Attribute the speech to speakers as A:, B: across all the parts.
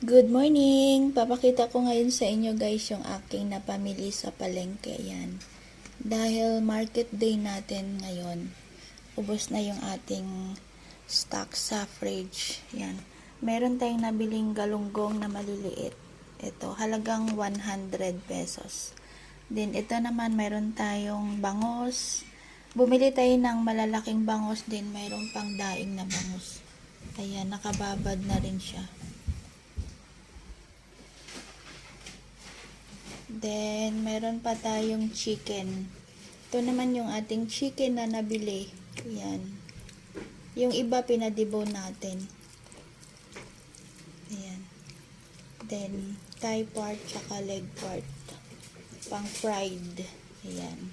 A: Good morning! Papakita ko ngayon sa inyo guys yung aking napamili sa palengke. Yan. Dahil market day natin ngayon, ubos na yung ating stock sa fridge. Yan. Meron tayong nabiling galunggong na maliliit. Ito, halagang 100 pesos. Then, ito naman, meron tayong bangos. Bumili tayo ng malalaking bangos din. Meron pang daing na bangos. Ayan, nakababad na rin siya. Then, meron pa tayong chicken. Ito naman yung ating chicken na nabili. Yan. Yung iba, pinadibo natin. Ayan. Then, thigh part, tsaka leg part. Pang fried. Ayan.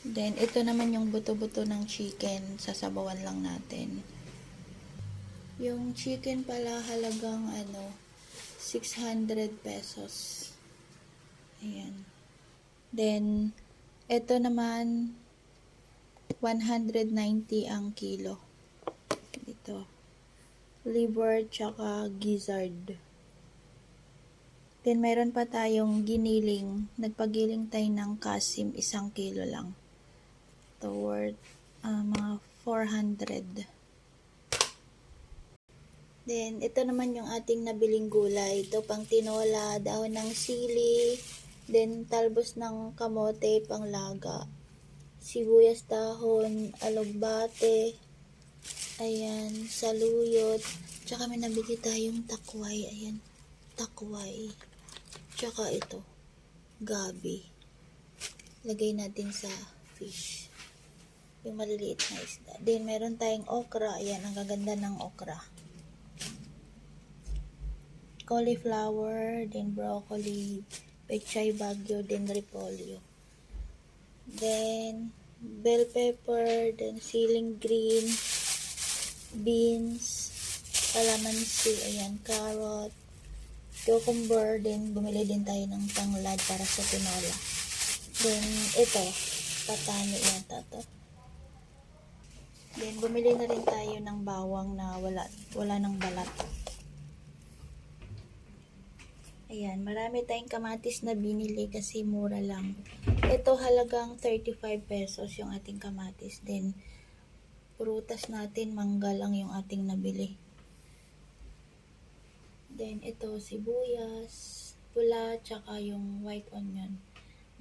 A: Then, ito naman yung buto-buto ng chicken. Sasabawan lang natin. Yung chicken pala halagang ano, 600 pesos. Ayan. Then, ito naman, 190 ang kilo. Ito. Liver, tsaka gizzard. Then, meron pa tayong giniling. Nagpagiling tayo ng kasim, isang kilo lang. Ito worth ah, mga 400. Then, ito naman yung ating nabiling gulay. Ito pang tinola, dahon ng sili, then talbos ng kamote, pang laga. Sibuyas dahon, alugbate, ayan, saluyot. Tsaka may nabili tayong takway, ayan, takway. Tsaka ito, gabi. Lagay natin sa fish. Yung maliliit na isda. Then, meron tayong okra. Ayan, ang gaganda ng okra cauliflower, then broccoli, pechay bagyo, then repolyo. Then, bell pepper, then ceiling green, beans, calamansi, ayan, carrot, cucumber, then bumili din tayo ng tanglad para sa tinola. Then, ito, patani yata to. Then, bumili na rin tayo ng bawang na wala, wala ng balat. Ayan, marami tayong kamatis na binili kasi mura lang. Ito halagang 35 pesos yung ating kamatis. Then, prutas natin, mangga lang yung ating nabili. Then, ito sibuyas, pula, tsaka yung white onion.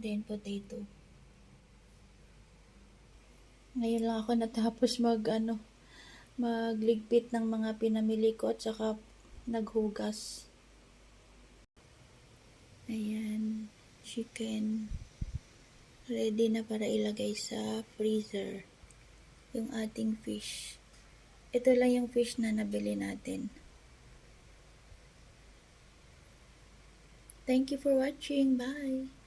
A: Then, potato. Ngayon lang ako natapos mag, ano, magligpit ng mga pinamili ko at saka naghugas. Ayan, chicken. Ready na para ilagay sa freezer. Yung ating fish. Ito lang yung fish na nabili natin. Thank you for watching. Bye!